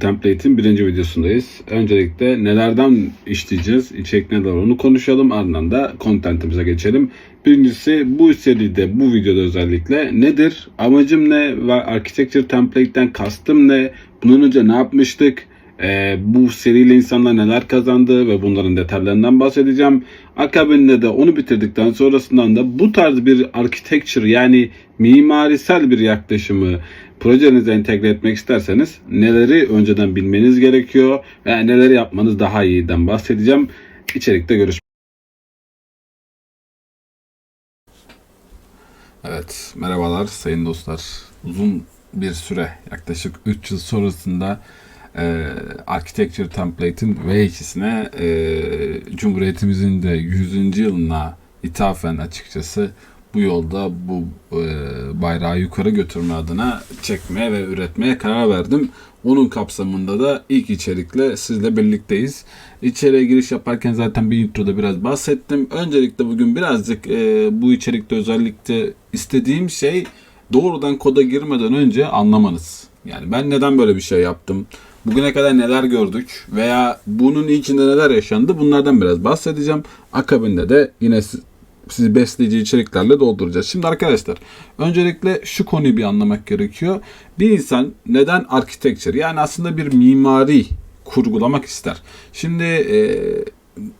Template'in birinci videosundayız. Öncelikle nelerden işleyeceğiz, içerik neler onu konuşalım. Ardından da contentimize geçelim. Birincisi bu seride, bu videoda özellikle nedir, amacım ne ve Architecture Template'ten kastım ne, bundan önce ne yapmıştık, ee, bu seriyle insanlar neler kazandı ve bunların detaylarından bahsedeceğim. Akabinde de onu bitirdikten sonrasından da bu tarz bir architecture yani mimarisel bir yaklaşımı projenize entegre etmek isterseniz neleri önceden bilmeniz gerekiyor ve neleri yapmanız daha iyiden bahsedeceğim. İçerikte görüşmek Evet, merhabalar sayın dostlar. Uzun bir süre, yaklaşık 3 yıl sonrasında e, Architecture Template'in V2'sine e, Cumhuriyetimizin de 100. yılına ithafen açıkçası bu yolda bu e, bayrağı yukarı götürme adına çekmeye ve üretmeye karar verdim. Onun kapsamında da ilk içerikle sizle birlikteyiz. İçeriye giriş yaparken zaten bir introda biraz bahsettim. Öncelikle bugün birazcık e, bu içerikte özellikle istediğim şey doğrudan koda girmeden önce anlamanız. Yani ben neden böyle bir şey yaptım? Bugüne kadar neler gördük veya bunun içinde neler yaşandı bunlardan biraz bahsedeceğim. Akabinde de yine siz, sizi besleyici içeriklerle dolduracağız. Şimdi arkadaşlar öncelikle şu konuyu bir anlamak gerekiyor. Bir insan neden architecture yani aslında bir mimari kurgulamak ister. Şimdi e,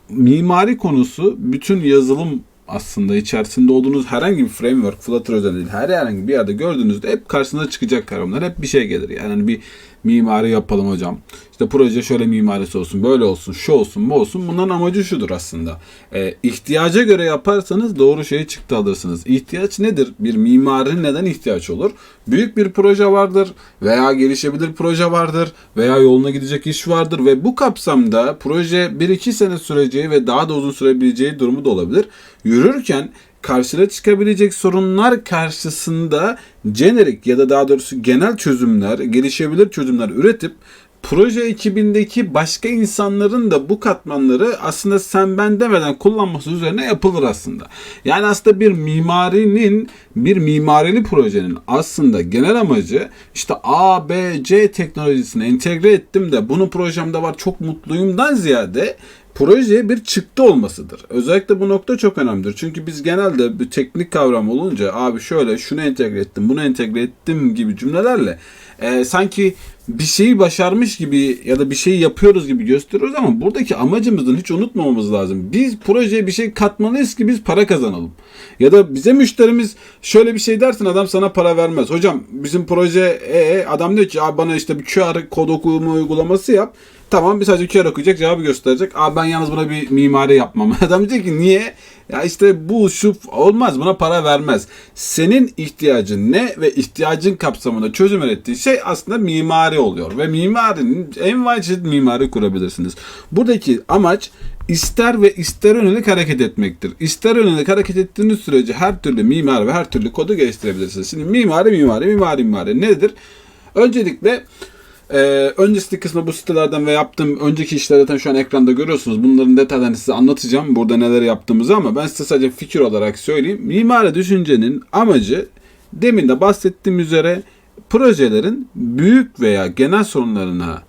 mimari konusu bütün yazılım aslında içerisinde olduğunuz herhangi bir framework, Flutter özel değil, her herhangi bir yerde gördüğünüzde hep karşınıza çıkacak kavramlar. Hep bir şey gelir. Yani hani bir mimari yapalım hocam. İşte proje şöyle mimarisi olsun, böyle olsun, şu olsun, bu olsun. Bunların amacı şudur aslında. E, ihtiyaca göre yaparsanız doğru şeyi çıktı alırsınız. İhtiyaç nedir? Bir mimarinin neden ihtiyaç olur? Büyük bir proje vardır veya gelişebilir proje vardır veya yoluna gidecek iş vardır ve bu kapsamda proje 1-2 sene süreceği ve daha da uzun sürebileceği durumu da olabilir. Yürürken karşına çıkabilecek sorunlar karşısında jenerik ya da daha doğrusu genel çözümler, gelişebilir çözümler üretip proje ekibindeki başka insanların da bu katmanları aslında sen ben demeden kullanması üzerine yapılır aslında. Yani aslında bir mimarinin, bir mimarili projenin aslında genel amacı işte A, B, C teknolojisini entegre ettim de bunu projemde var çok mutluyumdan ziyade projeye bir çıktı olmasıdır. Özellikle bu nokta çok önemlidir. Çünkü biz genelde bir teknik kavram olunca abi şöyle şunu entegre ettim, bunu entegre ettim gibi cümlelerle e, sanki bir şeyi başarmış gibi ya da bir şeyi yapıyoruz gibi gösteriyoruz ama buradaki amacımızın hiç unutmamamız lazım. Biz projeye bir şey katmalıyız ki biz para kazanalım. Ya da bize müşterimiz şöyle bir şey dersin adam sana para vermez. Hocam bizim proje e, adam diyor ki bana işte bir QR kod okuma uygulaması yap. Tamam bir sadece QR okuyacak cevabı gösterecek. Aa ben yalnız buna bir mimari yapmam. Adam diyecek ki niye? Ya işte bu şu olmaz buna para vermez. Senin ihtiyacın ne ve ihtiyacın kapsamında çözüm ürettiği şey aslında mimari oluyor. Ve mimarinin en çeşit mimari kurabilirsiniz. Buradaki amaç ister ve ister yönelik hareket etmektir. İster yönelik hareket ettiğiniz sürece her türlü mimar ve her türlü kodu geliştirebilirsiniz. Şimdi mimari mimari mimari mimari nedir? Öncelikle ee, öncesi kısmı bu sitelerden ve yaptığım önceki işler zaten şu an ekranda görüyorsunuz. Bunların detaylarını size anlatacağım. Burada neler yaptığımızı ama ben size sadece fikir olarak söyleyeyim. Mimari düşüncenin amacı demin de bahsettiğim üzere projelerin büyük veya genel sorunlarına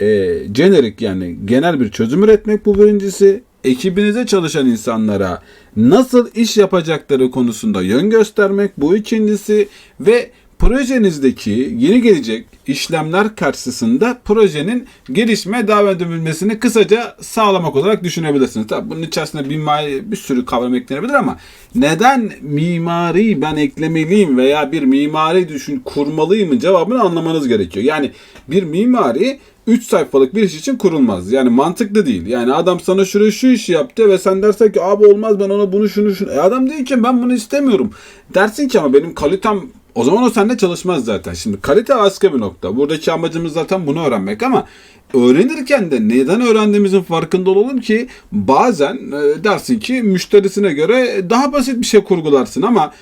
e, jenerik yani genel bir çözüm üretmek bu birincisi. Ekibinize çalışan insanlara nasıl iş yapacakları konusunda yön göstermek bu ikincisi ve projenizdeki yeni gelecek işlemler karşısında projenin gelişme devam edebilmesini kısaca sağlamak olarak düşünebilirsiniz. Tabi bunun içerisinde bir, bir sürü kavram eklenebilir ama neden mimari ben eklemeliyim veya bir mimari düşün kurmalıyım cevabını anlamanız gerekiyor. Yani bir mimari 3 sayfalık bir iş için kurulmaz. Yani mantıklı değil. Yani adam sana şuraya şu işi yaptı ve sen dersen ki abi olmaz ben ona bunu şunu şunu. E adam değil ki ben bunu istemiyorum. Dersin ki ama benim kalitem o zaman o sende çalışmaz zaten. Şimdi kalite başka bir nokta. Buradaki amacımız zaten bunu öğrenmek ama öğrenirken de neden öğrendiğimizin farkında olalım ki bazen e, dersin ki müşterisine göre daha basit bir şey kurgularsın ama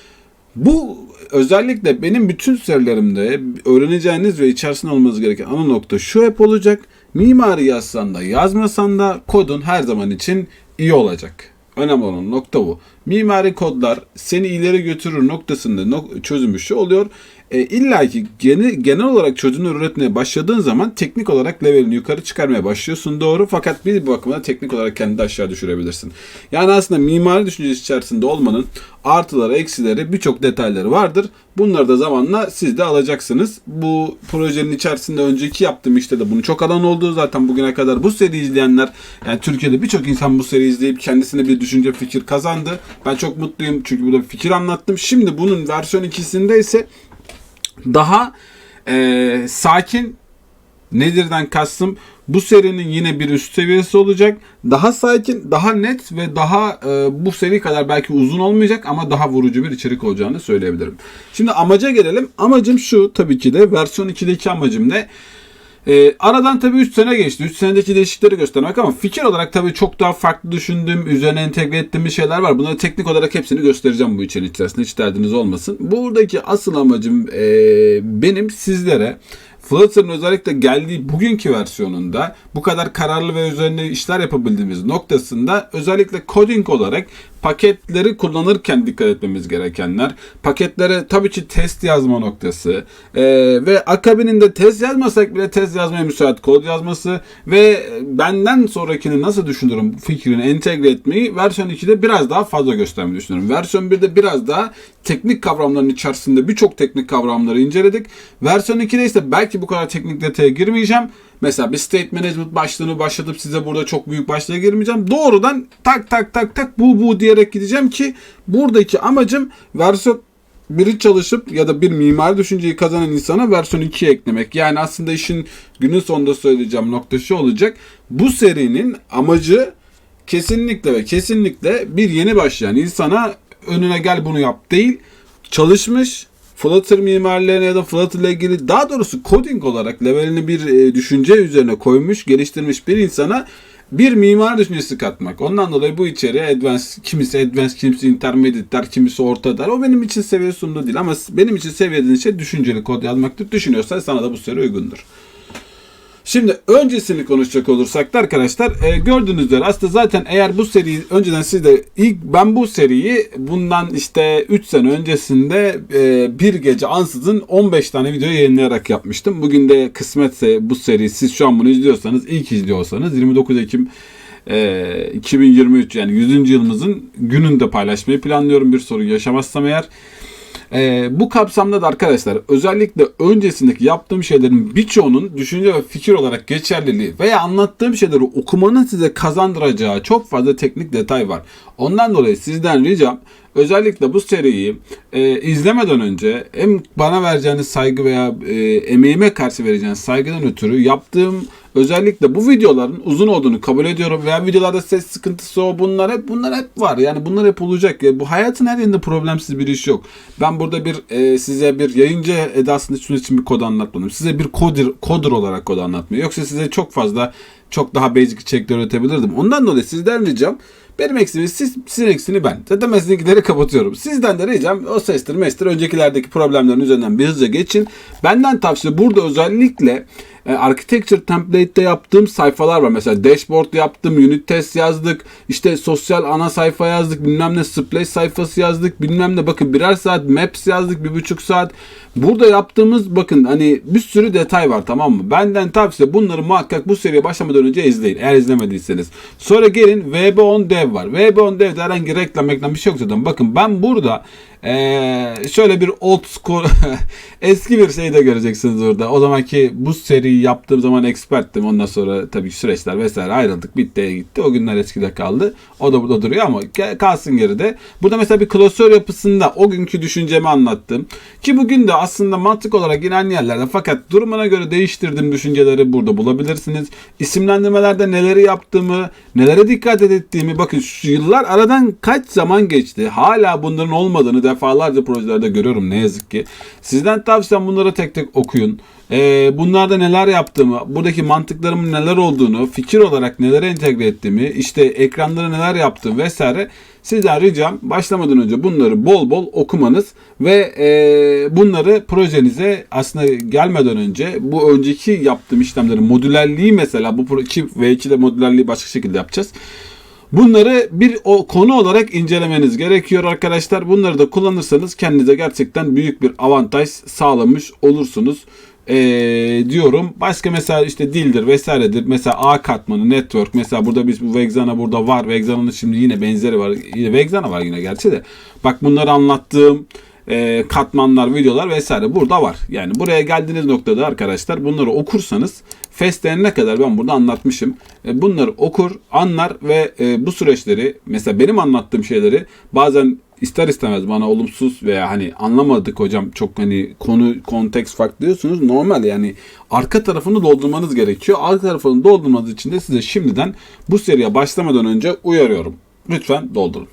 bu özellikle benim bütün serilerimde öğreneceğiniz ve içerisinde olmanız gereken ana nokta şu hep olacak. Mimari yazsan da yazmasan da kodun her zaman için iyi olacak. Önemli olan nokta bu. mimari kodlar seni ileri götürür noktasında nok- çözülmüş oluyor. E, İlla ki gene, genel olarak çözümler üretmeye başladığın zaman teknik olarak levelini yukarı çıkarmaya başlıyorsun doğru fakat bir bakıma teknik olarak kendini aşağı düşürebilirsin. Yani aslında mimari düşüncesi içerisinde olmanın artıları eksileri birçok detayları vardır. Bunları da zamanla siz de alacaksınız. Bu projenin içerisinde önceki yaptığım işte de bunu çok alan oldu. Zaten bugüne kadar bu seri izleyenler yani Türkiye'de birçok insan bu seri izleyip kendisine bir düşünce fikir kazandı. Ben çok mutluyum çünkü burada bir fikir anlattım. Şimdi bunun versiyon ikisinde ise daha e, sakin nedirden kastım bu serinin yine bir üst seviyesi olacak. Daha sakin, daha net ve daha e, bu seri kadar belki uzun olmayacak ama daha vurucu bir içerik olacağını söyleyebilirim. Şimdi amaca gelelim. Amacım şu tabii ki de versiyon 2'deki amacım ne? Ee, aradan tabii 3 sene geçti. 3 senedeki değişiklikleri göstermek ama fikir olarak tabii çok daha farklı düşündüğüm, üzerine entegre ettiğim bir şeyler var. Bunları teknik olarak hepsini göstereceğim bu içerik içerisinde. Hiç derdiniz olmasın. Buradaki asıl amacım e, benim sizlere Flutter'ın özellikle geldiği bugünkü versiyonunda bu kadar kararlı ve üzerine işler yapabildiğimiz noktasında özellikle coding olarak paketleri kullanırken dikkat etmemiz gerekenler. Paketlere tabii ki test yazma noktası ee, ve akabininde test yazmasak bile test yazmaya müsait kod yazması ve benden sonrakini nasıl düşünürüm fikrini entegre etmeyi versiyon 2'de biraz daha fazla göstermeyi düşünüyorum. Versiyon 1'de biraz daha teknik kavramların içerisinde birçok teknik kavramları inceledik. Versiyon 2'de ise belki bu kadar teknik detaya girmeyeceğim. Mesela bir state management başlığını başlatıp size burada çok büyük başlığa girmeyeceğim. Doğrudan tak tak tak tak bu bu diyerek gideceğim ki buradaki amacım versiyon biri çalışıp ya da bir mimari düşünceyi kazanan insana versiyon 2'ye eklemek. Yani aslında işin günün sonunda söyleyeceğim nokta şu olacak. Bu serinin amacı kesinlikle ve kesinlikle bir yeni başlayan insana önüne gel bunu yap değil. Çalışmış, Flutter mimarlarına ya da Flutter ile ilgili daha doğrusu coding olarak levelini bir e, düşünce üzerine koymuş, geliştirmiş bir insana bir mimar düşüncesi katmak. Ondan dolayı bu içeriğe advanced, kimisi advanced, kimisi intermediate der, kimisi orta der. O benim için seviye sunumlu değil ama benim için seviye dediğin şey düşünceli kod yazmaktır. Düşünüyorsan sana da bu seri uygundur. Şimdi öncesini konuşacak olursak da arkadaşlar e, gördüğünüz üzere aslında zaten eğer bu seriyi önceden siz de ilk ben bu seriyi bundan işte 3 sene öncesinde e, bir gece ansızın 15 tane video yayınlayarak yapmıştım. Bugün de kısmetse bu seri siz şu an bunu izliyorsanız ilk izliyorsanız 29 Ekim e, 2023 yani 100. yılımızın gününde paylaşmayı planlıyorum bir sorun yaşamazsam eğer. Ee, bu kapsamda da arkadaşlar özellikle öncesindeki yaptığım şeylerin birçoğunun düşünce ve fikir olarak geçerliliği veya anlattığım şeyleri okumanın size kazandıracağı çok fazla teknik detay var. Ondan dolayı sizden ricam özellikle bu seriyi e, izlemeden önce hem bana vereceğiniz saygı veya e, emeğime karşı vereceğiniz saygıdan ötürü yaptığım özellikle bu videoların uzun olduğunu kabul ediyorum veya videolarda ses sıkıntısı o bunlar hep bunlar hep var. Yani bunlar hep olacak. Ya, bu hayatın her yerinde problemsiz bir iş yok. Ben burada bir e, size bir yayıncı edasında şunun için bir kod anlatmadım. Size bir kodir, kodur olarak kod anlatmıyor. Yoksa size çok fazla çok daha basic içerikler üretebilirdim. Ondan dolayı sizden ricam benim eksiğimi siz, sizin eksiğini ben. Zaten ben sizinkileri kapatıyorum. Sizden de ricam o sestir mestir öncekilerdeki problemlerin üzerinden bir hızlıca geçin. Benden tavsiye burada özellikle e, Architecture Template'de yaptığım sayfalar var. Mesela dashboard yaptım, unit test yazdık, işte sosyal ana sayfa yazdık, bilmem ne splash sayfası yazdık, bilmem ne bakın birer saat maps yazdık, bir buçuk saat. Burada yaptığımız bakın hani bir sürü detay var tamam mı? Benden tavsiye bunları muhakkak bu seriye başlamadan önce izleyin eğer izlemediyseniz. Sonra gelin VB10 Dev var. VB10 Dev'de herhangi reklam reklam bir şey yok zaten. Bakın ben burada ee, şöyle bir old school eski bir şey de göreceksiniz orada. O zamanki bu seriyi yaptığım zaman experttim. Ondan sonra tabii süreçler vesaire ayrıldık. Bitti gitti. O günler eskide kaldı. O da burada duruyor ama kalsın geride. Burada mesela bir klasör yapısında o günkü düşüncemi anlattım. Ki bugün de aslında mantık olarak yine aynı yerlerde fakat durumuna göre değiştirdiğim düşünceleri burada bulabilirsiniz. İsimlendirmelerde neleri yaptığımı, nelere dikkat ettiğimi bakın şu yıllar aradan kaç zaman geçti. Hala bunların olmadığını defalarca projelerde görüyorum ne yazık ki. Sizden tavsiyem bunları tek tek okuyun. Ee, bunlarda neler yaptığımı, buradaki mantıklarımın neler olduğunu, fikir olarak neler entegre ettiğimi, işte ekranlara neler yaptığım vesaire sizden ricam başlamadan önce bunları bol bol okumanız ve e, bunları projenize aslında gelmeden önce bu önceki yaptığım işlemlerin modülerliği mesela bu 2 ve 2'de modülerliği başka şekilde yapacağız. Bunları bir o konu olarak incelemeniz gerekiyor arkadaşlar. Bunları da kullanırsanız kendinize gerçekten büyük bir avantaj sağlamış olursunuz ee, diyorum. Başka mesela işte dildir vesairedir. Mesela A katmanı, network. Mesela burada biz bu Vexana burada var. Vexana'nın şimdi yine benzeri var. Yine Vexana var yine gerçi de. Bak bunları anlattığım e, katmanlar, videolar vesaire burada var. Yani buraya geldiğiniz noktada arkadaşlar bunları okursanız ne kadar ben burada anlatmışım. E, bunları okur, anlar ve e, bu süreçleri mesela benim anlattığım şeyleri bazen ister istemez bana olumsuz veya hani anlamadık hocam çok hani konu konteks farklı diyorsunuz. Normal yani arka tarafını doldurmanız gerekiyor. Arka tarafını doldurmanız için de size şimdiden bu seriye başlamadan önce uyarıyorum. Lütfen doldurun.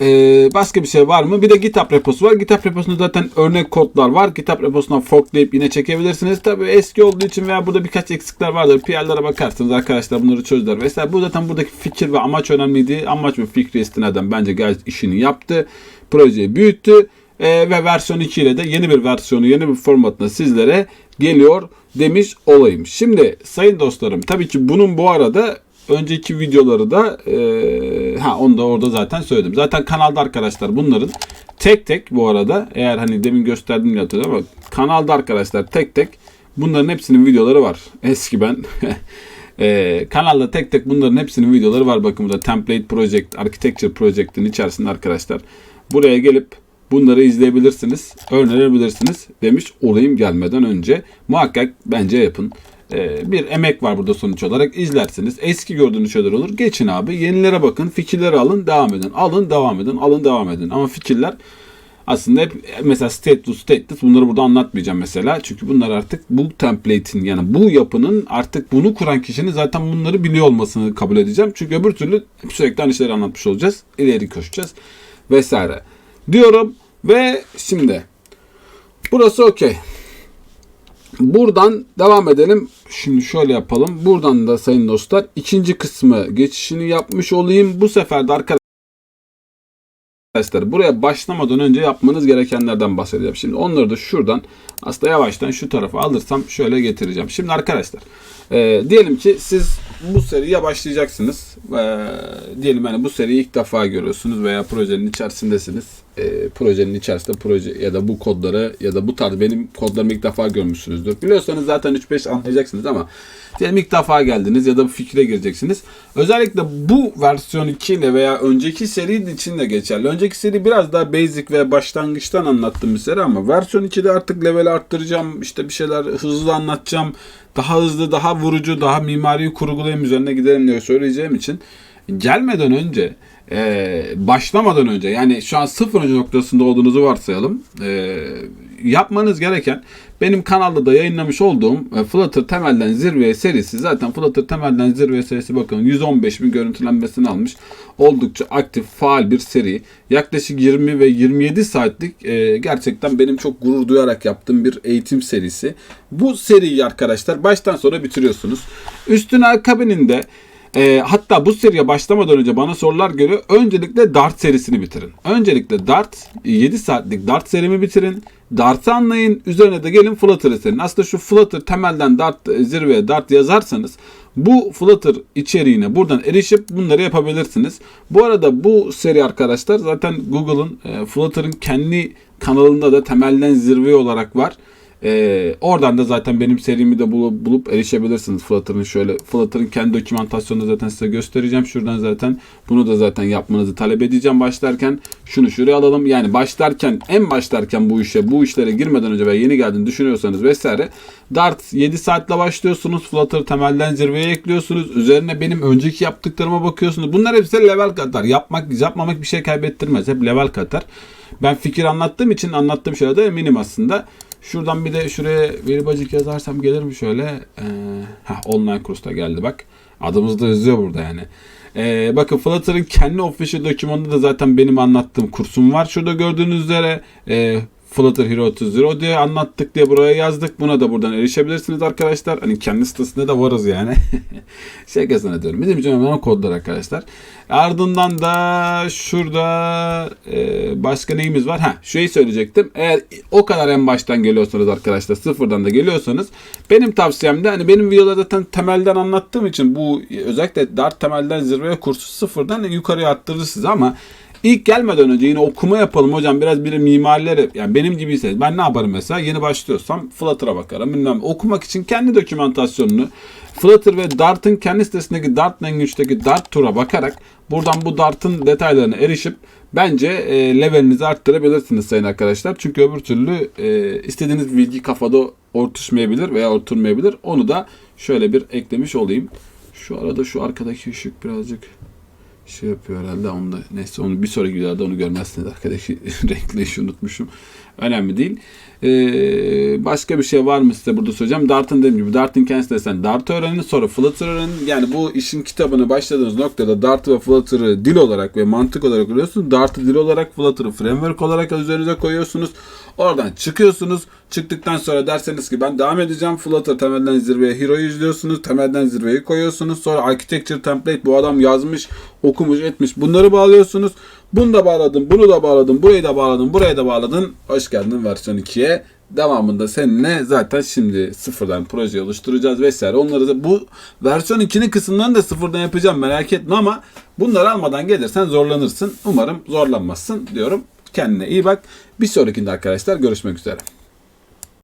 Ee, başka bir şey var mı? Bir de GitHub reposu var. GitHub reposunda zaten örnek kodlar var. GitHub reposundan forklayıp yine çekebilirsiniz. Tabi eski olduğu için veya burada birkaç eksikler vardır. PR'lara bakarsınız arkadaşlar bunları çözdüler vesaire. Bu zaten buradaki fikir ve amaç önemliydi. Amaç ve fikri istinaden bence gayet işini yaptı. Projeyi büyüttü. Ee, ve versiyon 2 ile de yeni bir versiyonu, yeni bir formatla sizlere geliyor demiş olayım. Şimdi sayın dostlarım tabii ki bunun bu arada önceki videoları da e, ha onu da orada zaten söyledim. Zaten kanalda arkadaşlar bunların tek tek bu arada eğer hani demin gösterdim ya ama kanalda arkadaşlar tek tek bunların hepsinin videoları var. Eski ben e, kanalda tek tek bunların hepsinin videoları var. Bakın burada template project, architecture project'in içerisinde arkadaşlar. Buraya gelip bunları izleyebilirsiniz, öğrenebilirsiniz demiş olayım gelmeden önce. Muhakkak bence yapın. Ee, bir emek var burada sonuç olarak. izlersiniz. Eski gördüğünüz şeyler olur. Geçin abi. Yenilere bakın. Fikirleri alın. Devam edin. Alın devam edin. Alın devam edin. Ama fikirler aslında hep mesela status status bunları burada anlatmayacağım mesela. Çünkü bunlar artık bu template'in yani bu yapının artık bunu kuran kişinin zaten bunları biliyor olmasını kabul edeceğim. Çünkü öbür türlü sürekli aynı şeyleri anlatmış olacağız. İleri koşacağız vesaire. Diyorum ve şimdi burası okey. Buradan devam edelim. Şimdi şöyle yapalım. Buradan da sayın dostlar ikinci kısmı geçişini yapmış olayım. Bu sefer de arkadaşlar buraya başlamadan önce yapmanız gerekenlerden bahsedeceğim. Şimdi onları da şuradan aslında yavaştan şu tarafa alırsam şöyle getireceğim. Şimdi arkadaşlar e, diyelim ki siz bu seriye başlayacaksınız. E, diyelim yani bu seriyi ilk defa görüyorsunuz veya projenin içerisindesiniz e, projenin içerisinde proje ya da bu kodları ya da bu tarz benim kodlarımı ilk defa görmüşsünüzdür. Biliyorsanız zaten 3-5 anlayacaksınız ama diyelim ilk defa geldiniz ya da bu fikre gireceksiniz. Özellikle bu versiyon 2 ile veya önceki seri için de geçerli. Önceki seri biraz daha basic ve başlangıçtan anlattığım bir seri ama versiyon 2'de artık level arttıracağım. işte bir şeyler hızlı anlatacağım. Daha hızlı, daha vurucu, daha mimari kurgulayım üzerine gidelim diye söyleyeceğim için gelmeden önce e, başlamadan önce yani şu an sıfır noktasında olduğunuzu varsayalım. E, yapmanız gereken benim kanalda da yayınlamış olduğum e, Flutter temelden zirveye serisi zaten Flutter temelden zirveye serisi bakın 115 bin görüntülenmesini almış. Oldukça aktif, faal bir seri. Yaklaşık 20 ve 27 saatlik e, gerçekten benim çok gurur duyarak yaptığım bir eğitim serisi. Bu seriyi arkadaşlar baştan sona bitiriyorsunuz. Üstüne akabininde e, hatta bu seriye başlamadan önce bana sorular geliyor. Öncelikle Dart serisini bitirin. Öncelikle Dart 7 saatlik Dart serimi bitirin. Dart'ı anlayın. Üzerine de gelin Flutter'ı serin. Aslında şu Flutter temelden Dart e, zirveye Dart yazarsanız bu Flutter içeriğine buradan erişip bunları yapabilirsiniz. Bu arada bu seri arkadaşlar zaten Google'ın e, Flutter'ın kendi kanalında da temelden zirve olarak var. Ee, oradan da zaten benim serimi de bulup, bulup erişebilirsiniz Flutter'ın şöyle Flutter'ın kendi dokümantasyonunu zaten size göstereceğim. Şuradan zaten bunu da zaten yapmanızı talep edeceğim başlarken. Şunu şuraya alalım. Yani başlarken en başlarken bu işe bu işlere girmeden önce ve yeni geldiğini düşünüyorsanız vesaire Dart 7 saatle başlıyorsunuz. Flutter temelden zirveye ekliyorsunuz. Üzerine benim önceki yaptıklarıma bakıyorsunuz. Bunlar hepsi level katar. Yapmak yapmamak bir şey kaybettirmez. Hep level katar. Ben fikir anlattığım için anlattığım şeylerde eminim aslında. Şuradan bir de şuraya veri bacık yazarsam gelir mi şöyle? Ee, heh, online kursta geldi bak. Adımız da yazıyor burada yani. Ee, bakın Flutter'ın kendi official dokümanında da zaten benim anlattığım kursum var. Şurada gördüğünüz üzere e, Flutter Hero to Zero diye anlattık diye buraya yazdık. Buna da buradan erişebilirsiniz arkadaşlar. Hani kendi sitesinde de varız yani. Şakasına diyorum. Bizim için önemli kodlar arkadaşlar. Ardından da şurada e, başka neyimiz var? Ha, şeyi söyleyecektim. Eğer o kadar en baştan geliyorsanız arkadaşlar sıfırdan da geliyorsanız benim tavsiyem de hani benim videoda zaten temelden anlattığım için bu özellikle Dart temelden zirveye kursu sıfırdan yukarıya attırır sizi ama İlk gelmeden önce yine okuma yapalım hocam biraz bir mimarileri yani benim gibiyse ben ne yaparım mesela yeni başlıyorsam Flutter'a bakarım bilmem okumak için kendi dokümantasyonunu Flutter ve Dart'ın kendi sitesindeki Dart Language'deki Dart Tour'a bakarak buradan bu Dart'ın detaylarına erişip bence e, levelinizi arttırabilirsiniz sayın arkadaşlar. Çünkü öbür türlü e, istediğiniz bilgi kafada ortuşmayabilir veya oturmayabilir. Onu da şöyle bir eklemiş olayım. Şu arada şu arkadaki ışık birazcık şey yapıyor herhalde. Onu da, neyse onu bir sonraki videoda onu görmezsiniz arkadaşı renkli işi unutmuşum. Önemli değil. Ee, başka bir şey var mı size burada söyleyeceğim. Dart'ın dediğim gibi Dart'ın kendisi desen Dart öğrenin sonra Flutter öğrenin. Yani bu işin kitabını başladığınız noktada Dart ve Flutter'ı dil olarak ve mantık olarak görüyorsunuz. Dart'ı dil olarak Flutter'ı framework olarak üzerinize koyuyorsunuz. Oradan çıkıyorsunuz. Çıktıktan sonra derseniz ki ben devam edeceğim. Flutter temelden zirveye Hero'yu izliyorsunuz. Temelden zirveyi koyuyorsunuz. Sonra Architecture Template bu adam yazmış, okumuş, etmiş. Bunları bağlıyorsunuz. Bunu da bağladım, bunu da bağladım, burayı da bağladım, burayı da bağladın. Hoş geldin versiyon 2'ye. Devamında seninle zaten şimdi sıfırdan proje oluşturacağız vesaire. Onları da bu versiyon 2'nin kısımlarını da sıfırdan yapacağım merak etme ama bunları almadan gelirsen zorlanırsın. Umarım zorlanmazsın diyorum. Kendine iyi bak. Bir sonrakinde arkadaşlar görüşmek üzere.